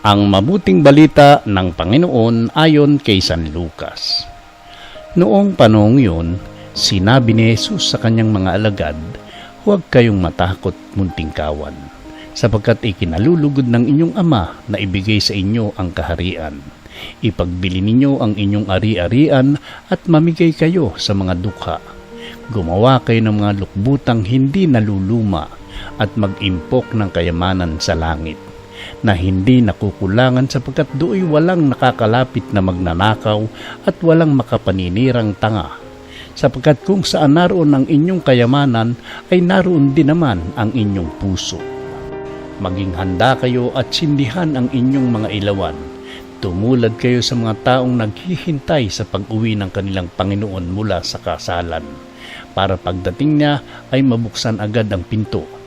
Ang mabuting balita ng Panginoon ayon kay San Lucas. Noong panahong yun, sinabi ni Jesus sa kanyang mga alagad, Huwag kayong matakot munting kawan, sapagkat ikinalulugod ng inyong ama na ibigay sa inyo ang kaharian. Ipagbili ninyo ang inyong ari-arian at mamigay kayo sa mga dukha. Gumawa kayo ng mga lukbutang hindi naluluma at mag-impok ng kayamanan sa langit na hindi nakukulangan sapagkat do'y walang nakakalapit na magnanakaw at walang makapaninirang tanga. Sapagkat kung saan naroon ang inyong kayamanan ay naroon din naman ang inyong puso. Maging handa kayo at sindihan ang inyong mga ilawan. Tumulad kayo sa mga taong naghihintay sa pag-uwi ng kanilang Panginoon mula sa kasalan. Para pagdating niya ay mabuksan agad ang pinto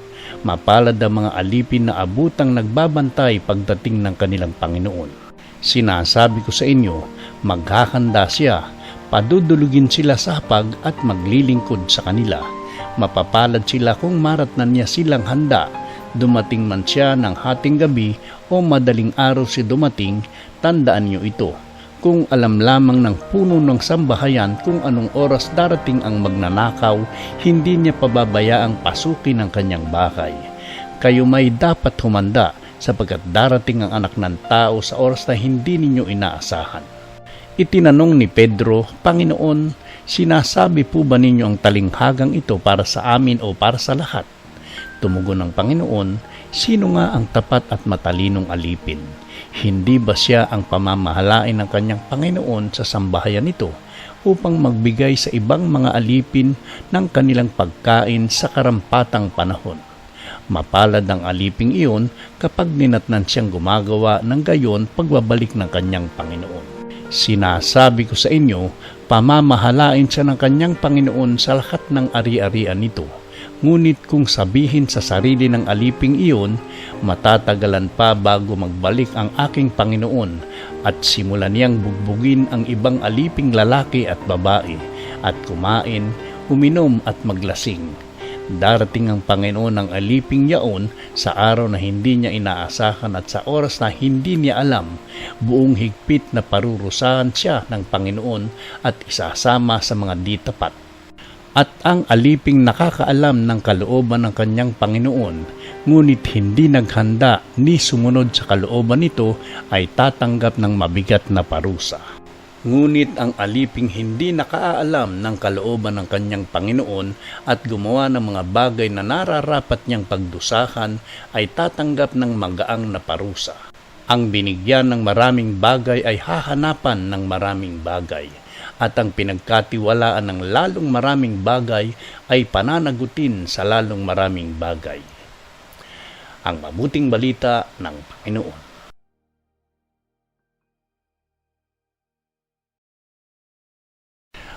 mapalad ang mga alipin na abutang nagbabantay pagdating ng kanilang Panginoon. Sinasabi ko sa inyo, maghahanda siya, padudulugin sila sa hapag at maglilingkod sa kanila. Mapapalad sila kung maratnan niya silang handa, dumating man siya ng hating gabi o madaling araw si dumating, tandaan niyo ito kung alam lamang ng puno ng sambahayan kung anong oras darating ang magnanakaw, hindi niya pababayaang pasukin ang kanyang bahay. Kayo may dapat humanda sapagkat darating ang anak ng tao sa oras na hindi ninyo inaasahan. Itinanong ni Pedro, Panginoon, sinasabi po ba ninyo ang talinghagang ito para sa amin o para sa lahat? Tumugon ng Panginoon, sino nga ang tapat at matalinong alipin? Hindi ba siya ang pamamahalain ng kanyang Panginoon sa sambahayan nito upang magbigay sa ibang mga alipin ng kanilang pagkain sa karampatang panahon? Mapalad ang aliping iyon kapag ninatnan siyang gumagawa ng gayon pagbabalik ng kanyang Panginoon. Sinasabi ko sa inyo, pamamahalain siya ng kanyang Panginoon sa lahat ng ari-arian nito Ngunit kung sabihin sa sarili ng aliping iyon, matatagalan pa bago magbalik ang aking Panginoon at simulan niyang bugbugin ang ibang aliping lalaki at babae at kumain, uminom at maglasing. Darating ang Panginoon ng aliping yaon sa araw na hindi niya inaasahan at sa oras na hindi niya alam, buong higpit na parurusahan siya ng Panginoon at isasama sa mga di tapat at ang aliping nakakaalam ng kalooban ng kanyang Panginoon, ngunit hindi naghanda ni sumunod sa kalooban nito ay tatanggap ng mabigat na parusa. Ngunit ang aliping hindi nakaalam ng kalooban ng kanyang Panginoon at gumawa ng mga bagay na nararapat niyang pagdusahan ay tatanggap ng magaang na parusa. Ang binigyan ng maraming bagay ay hahanapan ng maraming bagay at ang pinagkatiwalaan ng lalong maraming bagay ay pananagutin sa lalong maraming bagay. Ang mabuting balita ng Panginoon.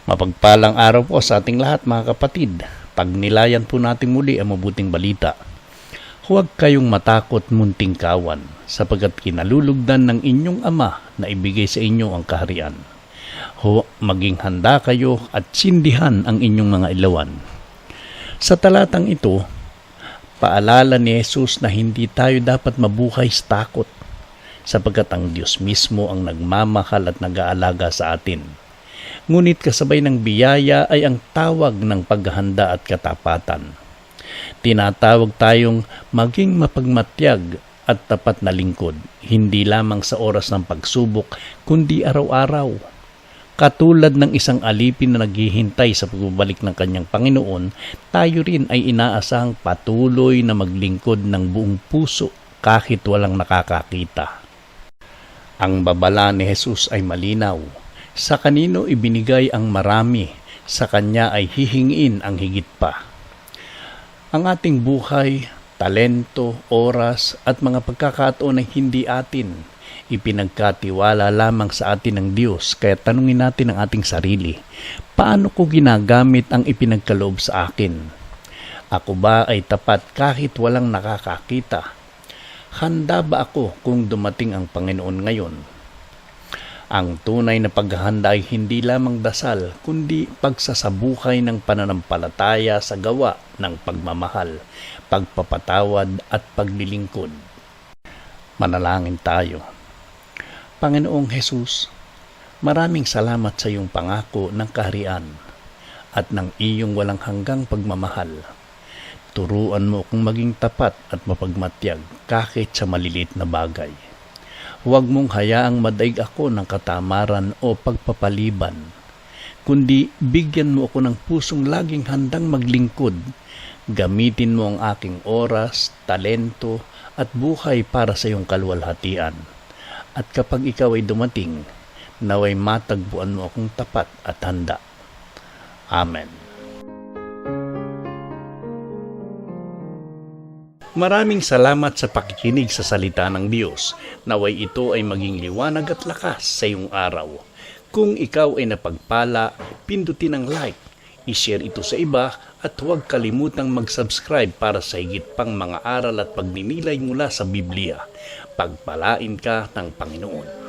Mapagpalang araw po sa ating lahat mga kapatid. Pagnilayan po natin muli ang mabuting balita. Huwag kayong matakot munting kawan, sapagkat kinalulugdan ng inyong ama na ibigay sa inyo ang kaharian Ho, maging handa kayo at sindihan ang inyong mga ilawan. Sa talatang ito, paalala ni Jesus na hindi tayo dapat mabuhay sa takot sapagkat ang Diyos mismo ang nagmamahal at nag-aalaga sa atin. Ngunit kasabay ng biyaya ay ang tawag ng paghahanda at katapatan. Tinatawag tayong maging mapagmatyag at tapat na lingkod, hindi lamang sa oras ng pagsubok, kundi araw-araw Katulad ng isang alipin na naghihintay sa pagbabalik ng kanyang Panginoon, tayo rin ay inaasahang patuloy na maglingkod ng buong puso kahit walang nakakakita. Ang babala ni Jesus ay malinaw. Sa kanino ibinigay ang marami, sa kanya ay hihingiin ang higit pa. Ang ating buhay, talento, oras at mga pagkakataon ay hindi atin ipinagkatiwala lamang sa atin ng Diyos. Kaya tanungin natin ang ating sarili, paano ko ginagamit ang ipinagkaloob sa akin? Ako ba ay tapat kahit walang nakakakita? Handa ba ako kung dumating ang Panginoon ngayon? Ang tunay na paghahanda ay hindi lamang dasal, kundi pagsasabuhay ng pananampalataya sa gawa ng pagmamahal, pagpapatawad at paglilingkod. Manalangin tayo. Panginoong Hesus, maraming salamat sa iyong pangako ng kaharian at ng iyong walang hanggang pagmamahal. Turuan mo akong maging tapat at mapagmatyag kahit sa malilit na bagay. Huwag mong hayaang madaig ako ng katamaran o pagpapaliban, kundi bigyan mo ako ng pusong laging handang maglingkod. Gamitin mo ang aking oras, talento, at buhay para sa iyong kalwalhatian. At kapag ikaw ay dumating, naway matagpuan mo akong tapat at handa. Amen. Maraming salamat sa pakikinig sa salita ng Diyos. Naway ito ay maging liwanag at lakas sa iyong araw. Kung ikaw ay napagpala, pindutin ang like, ishare ito sa iba at huwag kalimutang mag-subscribe para sa higit pang mga aral at pagninilay mula sa Biblia. Pagpalain ka ng Panginoon.